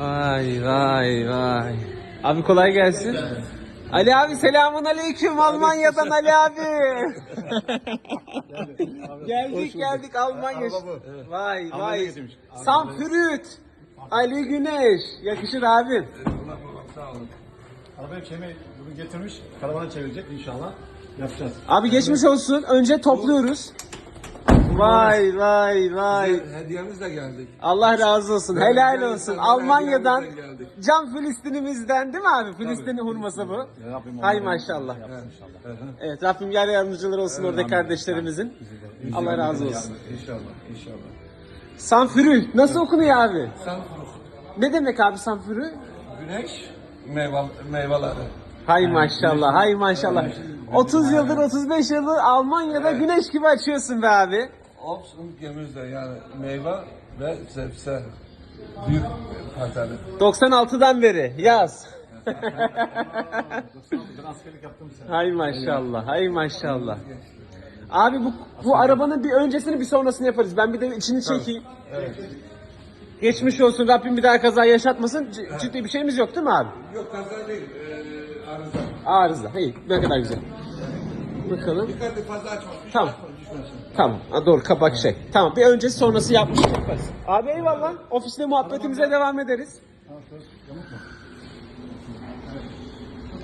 Vay vay vay. Abi kolay gelsin. Ali abi selamun aleyküm Almanya'dan Ali abi. geldik geldik Almanya. Vay vay. Sanfrüt. Ali Güneş. Yakışır abim. Arabayı çevirmeyi bugün getirmiş. Karavana çevirecek inşallah. Yapacağız. Abi geçmiş olsun. Önce topluyoruz. Vay vay vay. Hediyemizle geldik. Allah razı olsun. Helal olsun. Hediyemizle Almanya'dan geldik. Can Filistinimizden değil mi abi? Filistin hurması bu. Hay maşallah. inşallah. Evet Rabbim yar yardımcıları olsun orada kardeşlerimizin. Allah razı olsun. İnşallah, inşallah. Sanfürü nasıl okunuyor abi? Sanfuruk, Ne demek abi sanfürü? güneş, meyve, meyveleri. Hay maşallah, hay maşallah. 30 yıldır, 35 yıldır Almanya'da güneş gibi açıyorsun be abi. Olsun gemizde yani meyve ve sebze. Büyük pazarı. 96'dan beri yaz. Hay maşallah, hay maşallah. Abi bu bu arabanın bir öncesini bir sonrasını yaparız. Ben bir de içini çekeyim. Geçmiş olsun Rabbim bir daha kaza yaşatmasın. C- ciddi bir şeyimiz yok değil mi abi? Yok kaza değil, ee, arıza. Arıza. İyi ne kadar güzel bakalım. Dikkatli fazla açma. Tamam. Açma, tamam. Ha, doğru kabak şey. Tamam bir öncesi sonrası yapmış yaparız. Abi eyvallah. Ofiste muhabbetimize devam ederiz. Tamam, söz,